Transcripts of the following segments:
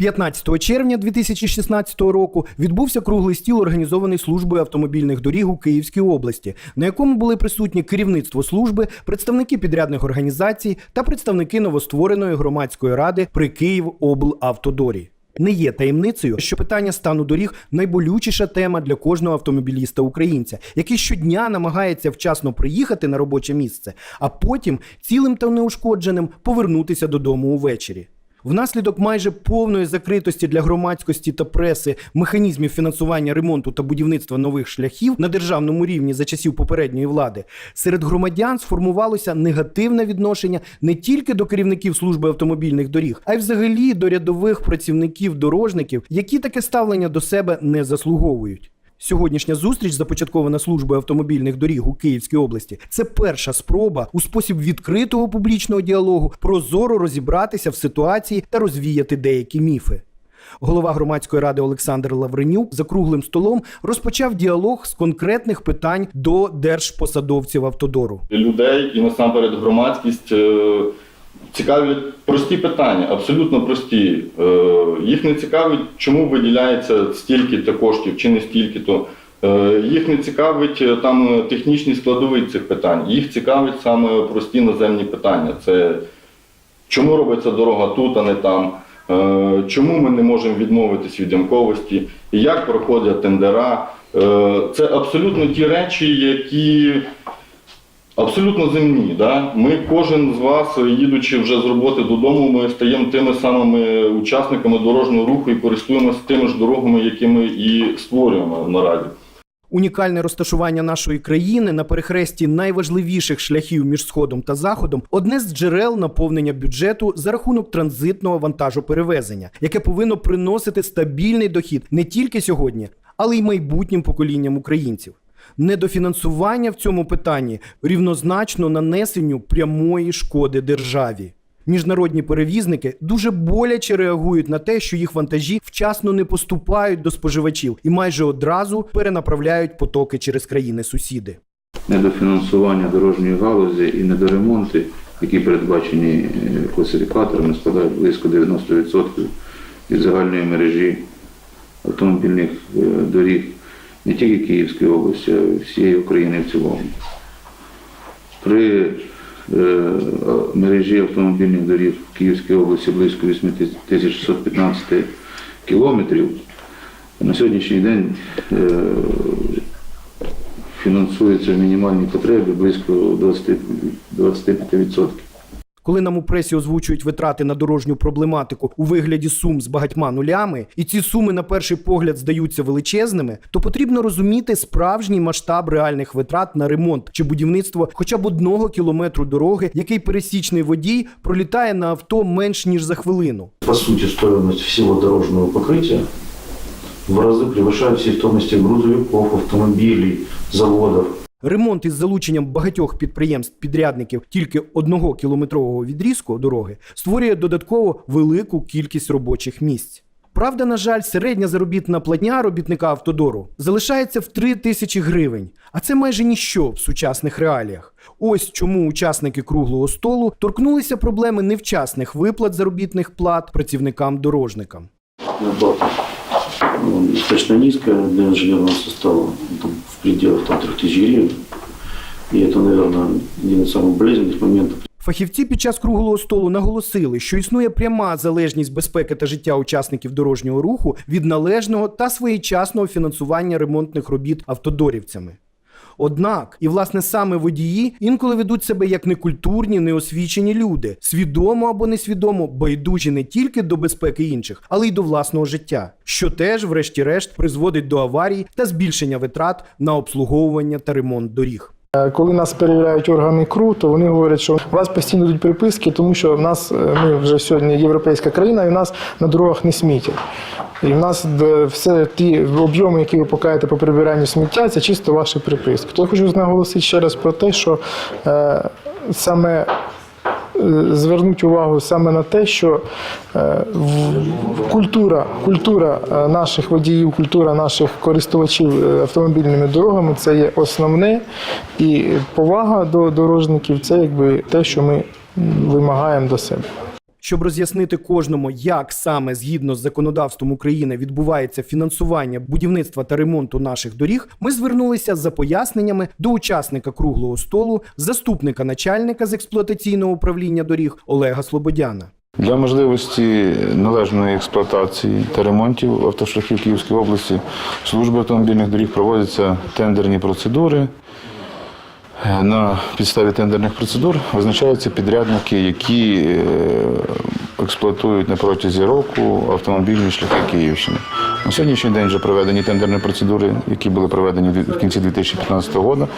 15 червня 2016 року відбувся круглий стіл, організований службою автомобільних доріг у Київській області, на якому були присутні керівництво служби, представники підрядних організацій та представники новоствореної громадської ради при Київоблавтодорі. Не є таємницею, що питання стану доріг найболючіша тема для кожного автомобіліста українця, який щодня намагається вчасно приїхати на робоче місце, а потім цілим та неушкодженим повернутися додому увечері. Внаслідок майже повної закритості для громадськості та преси механізмів фінансування ремонту та будівництва нових шляхів на державному рівні за часів попередньої влади серед громадян сформувалося негативне відношення не тільки до керівників служби автомобільних доріг, а й взагалі до рядових працівників дорожників, які таке ставлення до себе не заслуговують. Сьогоднішня зустріч, започаткована службою автомобільних доріг у Київській області, це перша спроба у спосіб відкритого публічного діалогу прозоро розібратися в ситуації та розвіяти деякі міфи. Голова громадської ради Олександр Лавренюк за круглим столом розпочав діалог з конкретних питань до держпосадовців автодору. людей і насамперед громадськість е, цікавлять прості питання, абсолютно прості. Е, Їх не цікавить, чому виділяється стільки-то коштів чи не стільки-то. Е, Їх не цікавить е, там технічні складові цих питань. Їх цікавить саме прості наземні питання. Це чому робиться дорога тут, а не там. Чому ми не можемо відмовитись від ямковості, як проходять тендера. Це абсолютно ті речі, які абсолютно земні. Да? Ми, кожен з вас, їдучи вже з роботи додому, ми стаємо тими самими учасниками дорожнього руху і користуємося тими ж дорогами, які ми і створюємо наразі. Унікальне розташування нашої країни на перехресті найважливіших шляхів між сходом та заходом одне з джерел наповнення бюджету за рахунок транзитного вантажоперевезення, яке повинно приносити стабільний дохід не тільки сьогодні, але й майбутнім поколінням українців. Недофінансування в цьому питанні рівнозначно нанесенню прямої шкоди державі. Міжнародні перевізники дуже боляче реагують на те, що їх вантажі вчасно не поступають до споживачів і майже одразу перенаправляють потоки через країни-сусіди. недофінансування дорожньої галузі і недоремонти, які передбачені е, класифікаторами, складають близько 90% від загальної мережі автомобільних е, доріг не тільки Київської області, а всієї України в цілому. При е, мережі автомобільних доріг в Київській області близько 8615 кілометрів. На сьогоднішній день е, фінансується в мінімальній потребі близько 20, 25%. Коли нам у пресі озвучують витрати на дорожню проблематику у вигляді сум з багатьма нулями, і ці суми на перший погляд здаються величезними, то потрібно розуміти справжній масштаб реальних витрат на ремонт чи будівництво хоча б одного кілометру дороги, який пересічний водій пролітає на авто менш ніж за хвилину. По сути, стоимость всего дорожного покрытия в разы превышает все стоимости грузовиков, автомобилей, заводов. Ремонт із залученням багатьох підприємств-підрядників тільки одного кілометрового відрізку дороги створює додатково велику кількість робочих місць. Правда, на жаль, середня заробітна платня робітника автодору залишається в 3 тисячі гривень, а це майже ніщо в сучасних реаліях. Ось чому учасники круглого столу торкнулися проблеми невчасних виплат заробітних плат працівникам-дорожникам Зарплата ну, достаточно низкая для инженерного состава, там, в пределах там, 3000 гривен. И это, наверное, один из самых болезненных моментов. Фахівці під час круглого столу наголосили, що існує пряма залежність безпеки та життя учасників дорожнього руху від належного та своєчасного фінансування ремонтних робіт автодорівцями. Однак, і власне саме водії інколи ведуть себе як некультурні, неосвічені люди, свідомо або несвідомо байдужі не тільки до безпеки інших, але й до власного життя, що теж, врешті-решт, призводить до аварій та збільшення витрат на обслуговування та ремонт доріг. Е, Коли нас перевіряють органи КРУ, то вони говорять, що у вас постійно йдуть приписки, тому що в нас е, ми вже сьогодні європейська країна, і в нас на дорогах не смітять. І в нас все ті об'єми, які ви покаєте по прибиранню сміття, це чисто ваші приписки. То я хочу наголосити ще раз про те, що е, саме е, звернуть увагу саме на те, що е, культура, культура е, наших водіїв, культура наших користувачів автомобільними дорогами це є основне, і повага до дорожників це якби те, що ми вимагаємо до себе. Щоб роз'яснити кожному, як саме згідно з законодавством України відбувається фінансування будівництва та ремонту наших доріг, ми звернулися за поясненнями до учасника круглого столу, заступника начальника з експлуатаційного управління доріг Олега Слободяна. Для можливості належної експлуатації та ремонтів автошляхів Київської області служби автомобільних доріг проводяться тендерні процедури. На підставі тендерних процедур визначаються підрядники, які е, експлуатують на протязі року автомобільні шляхи Київщини. На сьогоднішній день вже проведені тендерні процедури, які були проведені в кінці 2015 року,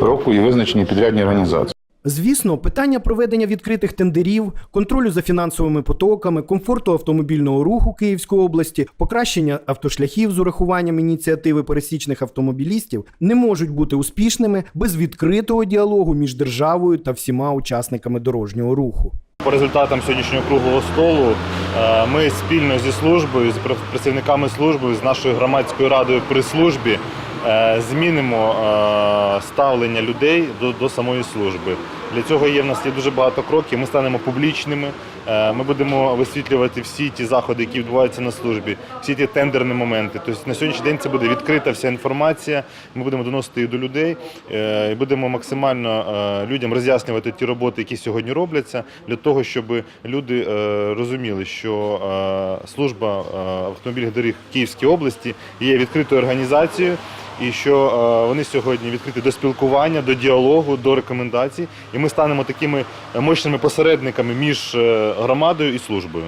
року і визначені підрядні організації. Звісно, питання проведення відкритих тендерів, контролю за фінансовими потоками, комфорту автомобільного руху Київської області, покращення автошляхів з урахуванням ініціативи пересічних автомобілістів не можуть бути успішними без відкритого діалогу між державою та всіма учасниками дорожнього руху. По результатам сьогоднішнього круглого столу е, ми спільно зі службою, з пр- працівниками служби, з нашою громадською радою при службі змінимо е, ставлення людей до, до самої служби. Для цього є в нас є дуже багато кроків. Ми станемо публічними. е, Ми будемо висвітлювати всі ті заходи, які відбуваються на службі, всі ті тендерні моменти. Тобто на сьогоднішній день це буде відкрита вся інформація. Ми будемо доносити її до людей е, і будемо максимально е, людям роз'яснювати ті роботи, які сьогодні робляться, для того, щоб люди розуміли, що служба автомобільних доріг Київської області є відкритою організацією. І що вони сьогодні відкриті до спілкування, до діалогу, до рекомендацій, і ми станемо такими мощними посередниками між е, громадою і службою.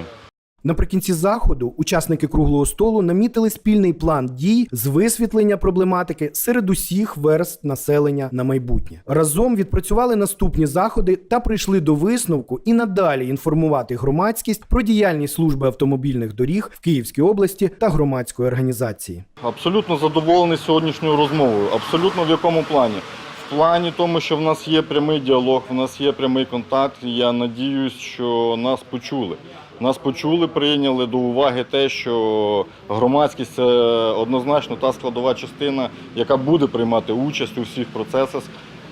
Наприкінці заходу учасники круглого столу намітили спільний план дій з висвітлення проблематики серед усіх верст населення на майбутнє. Разом відпрацювали наступні заходи та прийшли до висновку і надалі інформувати громадськість про діяльність служби автомобільних доріг в Київській області та громадської організації. Абсолютно задоволений сьогоднішньою розмовою. Абсолютно в якому плані? В плані тому, що в нас є прямий діалог, в нас є прямий контакт. Я надіюсь, що нас почули. Нас почули, прийняли до уваги те, що громадськість це однозначно та складова частина, яка буде приймати участь у всіх процесах,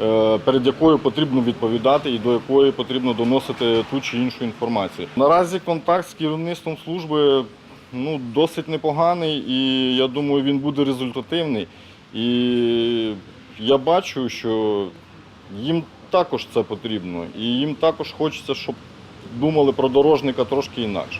е, перед якою потрібно відповідати і до якої потрібно доносити ту чи іншу інформацію. Наразі контакт з керівництвом служби ну, досить непоганий, і я думаю, він буде результативний. І я бачу, що їм також це потрібно, і їм також хочеться, щоб думали про дорожника трошки інакше.